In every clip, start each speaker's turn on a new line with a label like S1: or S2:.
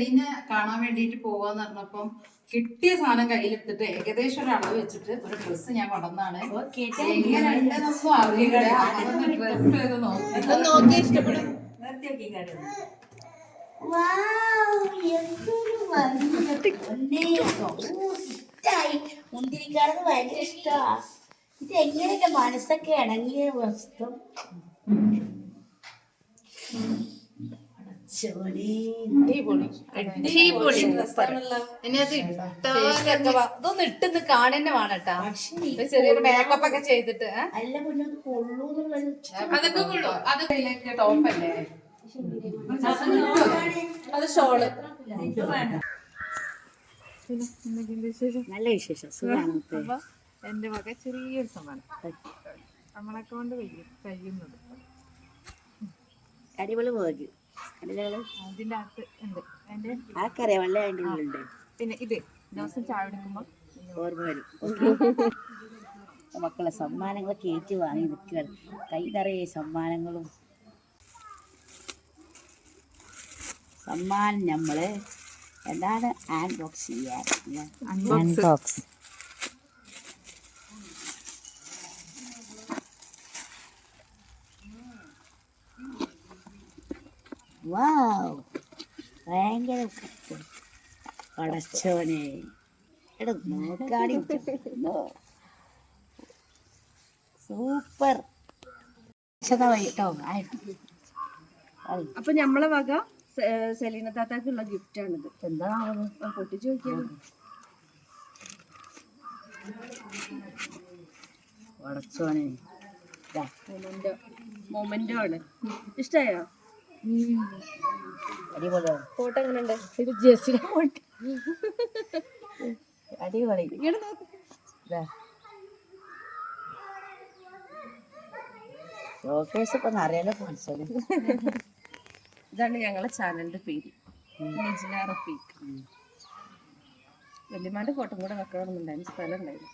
S1: സെലീനെ കാണാൻ വേണ്ടിയിട്ട് പോവാന്ന് പറഞ്ഞപ്പം കിട്ടിയ സാധനം കയ്യിലെടുത്തിട്ട് ഏകദേശം ഒരു അളവ് വെച്ചിട്ട് ഒരു ഡ്രസ്സ് ഞാൻ കൊണ്ടുവന്നാണ്. എങ്ങനെ ഉണ്ടെന്നൊന്നും അറിയില്ല. അതൊന്ന് ഡ്രസ് ചെയ്ത് നോക്കി.
S2: നോക്കി ഇഷ്ടപ്പെടും.
S3: ഭയങ്കര ഇഷ്ടമാ ഇത് എങ്ങനെയൊക്കെ മനസ്സൊക്കെ ഇണങ്ങിയ വസ്തു
S2: അടിപൊളി അടിപൊളി ഇതിനകത്ത് ഇട്ടാലൊക്കെ വ- ഇതൊന്ന് ഇട്ടെന്ന് കാണന്നെ വേണട്ടാ. ചെറിയൊരു മേക്കപ്പ് ഒക്കെ ചെയ്തിട്ട് അതൊക്കെ കൊള്ളു. അത്
S1: ഇതിലേക്ക് ടോപ്പല്ലേ
S2: അത് ഷോൾ.
S3: നല്ല വിശേഷം.
S2: എന്റെ മകൻ ചെറിയൊരു സമ്മാനം. നമ്മളെ കൊണ്ട് കഴിയും കഴിയുന്നത്
S3: അടിപൊളി പോകി
S2: അകത്ത് ഉണ്ട്. അതിന്റെ
S3: ഉള്ളിലുണ്ട്.
S2: പിന്നെ ഇത് ദിവസം ചായ എടുക്കുമ്പോൾ
S3: ഓർമ്മ വരും. മക്കളെ സമ്മാനങ്ങൾ കയറ്റി വാങ്ങി നിൽക്കുകയാണ്. കൈ നിറയെ സമ്മാനങ്ങളും. സമ്മാനം നമ്മൾ എന്താണ്? അൺബോക്സ് ചെയ്യാൻ. അൺബോക്സ് വാവ് ഭയങ്കര പടച്ചോനെ. എടാ നോക്കാടി. സൂപ്പർ. കേട്ടോ.
S4: അപ്പൊ നമ്മളെ വക സെലീന താത്താക്കുള്ള ഗിഫ്റ്റ് ആണിത്
S3: എന്താ
S4: പൊട്ടിച്ചു
S3: ഇതാ,
S4: മൊമെന്റോ ആണ്. ഇഷ്ടായോ? ഫോട്ടോ എങ്ങനെയുണ്ട്?
S3: ഇത് ജെസ്സി അടിപൊളി. ഇതാ. ഷോക്കേസ് ഇപ്പൊ നിറയല്ലോ പടച്ചോനെ
S4: ഇതാണ് ഞങ്ങളെ ചാനലിന്റെ പേര്. റഫീഖ് വല്യമാന്റെ ഫോട്ടോ കൂടെ വെക്കണമെന്നുണ്ടായിരുന്നു. സ്ഥലം ഉണ്ടായിരുന്നു.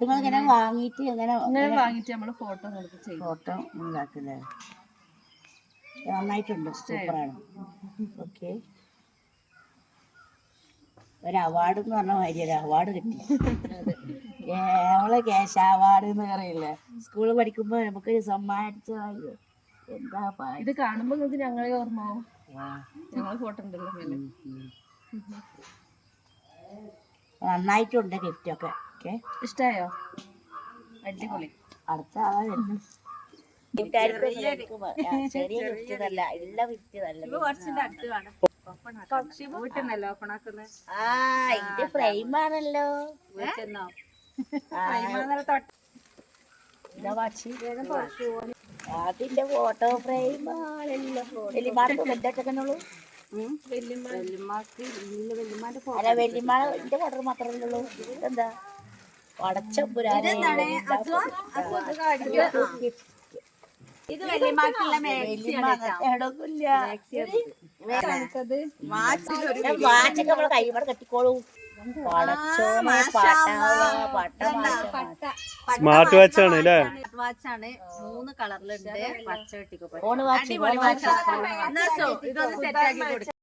S3: നിങ്ങളിങ്ങനെ വാങ്ങിയിട്ട് ഇങ്ങനെ
S4: ഇങ്ങനെ വാങ്ങിയിട്ട് നമ്മൾ ഫോട്ടോ നമുക്ക് ചെയ്യും
S3: ഫോട്ടോ ഉണ്ടാക്കില്ലേ? നന്നായിട്ടുണ്ട്. സൂപ്പറാണ്. ഓക്കെ. ഒരു അവാർഡ് എന്ന് പറഞ്ഞ മാതിരി ഒരു അവാർഡ് കിട്ടി. നമ്മളെ ക്യാഷ് അവാർഡ് എന്ന് പറയില്ലേ? സ്കൂളിൽ പഠിക്കുമ്പോൾ നമുക്കൊരു സമ്മാനം അടിച്ച മാതിരി. എന്താ
S4: ഇത് കാണുമ്പോ നിങ്ങൾക്ക് ഞങ്ങളെ ഓർമ്മ. ഞങ്ങളെ ഫോട്ടോ ഉണ്ടല്ലോ
S3: നന്നായിട്ടുണ്ട് ഗിഫ്റ്റ് ഒക്കെ ഓക്കെ.
S4: ഇഷ്ടായോ? അടിപൊളി.
S3: അടുത്ത ആളെ ഇത് അതിന്റെ ഫോട്ടോ ഫ്രെയിം ആണല്ലോ. വെല്ലിമാർക്ക് വെല്ലുമാന്റെ ഫോട്ടോ മാത്രമേ ഉള്ളൂ. ഇതെന്താ? പടച്ചമ്പുരാനെ
S4: ഇത് വല്യമാക്കുള്ള
S3: വാച്ചൊക്കെ നമ്മളെ ഇവിടെ കെട്ടിക്കോളൂ. പടച്ചോനെ പട്ട പട്ട.
S5: സ്മാർട്ട് വാച്ച് ആണ് അല്ലേ?
S4: വാച്ച് ആണ്. മൂന്ന് കളറിലുണ്ട്. പച്ച കെട്ടിക്കോ
S3: ഫോൺ വാച്ച്
S4: ഇതൊന്ന് സെറ്റ് ആക്കി കൊടുക്കും.